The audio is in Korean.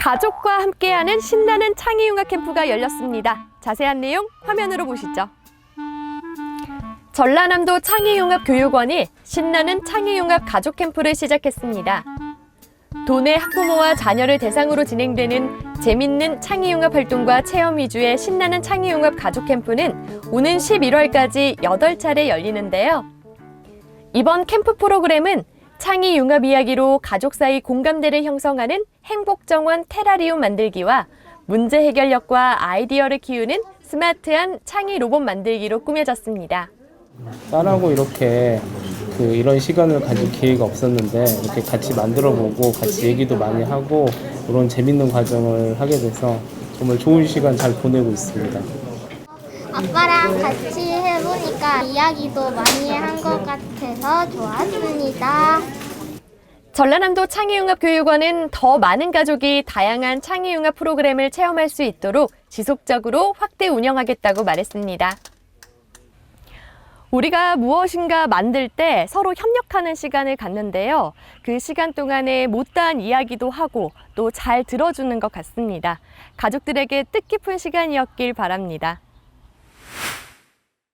가족과 함께하는 신나는 창의융합 캠프가 열렸습니다. 자세한 내용 화면으로 보시죠. 전라남도 창의융합교육원이 신나는 창의융합 가족 캠프를 시작했습니다. 도내 학부모와 자녀를 대상으로 진행되는 재밌는 창의융합 활동과 체험 위주의 신나는 창의융합 가족 캠프는 오는 11월까지 8차례 열리는데요. 이번 캠프 프로그램은 창의 융합 이야기로 가족 사이 공감대를 형성하는 행복정원 테라리움 만들기와 문제 해결력과 아이디어를 키우는 스마트한 창의 로봇 만들기로 꾸며졌습니다. 딸하고 이렇게 그 이런 시간을 가질 기회가 없었는데 이렇게 같이 만들어 보고 같이 얘기도 많이 하고 이런 재밌는 과정을 하게 돼서 정말 좋은 시간 잘 보내고 있습니다. 아빠랑 같이 해보니까 이야기도 많이 한 것 같아서 좋았습니다. 전라남도 창의융합교육원은 더 많은 가족이 다양한 창의융합 프로그램을 체험할 수 있도록 지속적으로 확대 운영하겠다고 말했습니다. 우리가 무엇인가 만들 때 서로 협력하는 시간을 갖는데요. 그 시간 동안에 못다한 이야기도 하고 또 잘 들어주는 것 같습니다. 가족들에게 뜻깊은 시간이었길 바랍니다.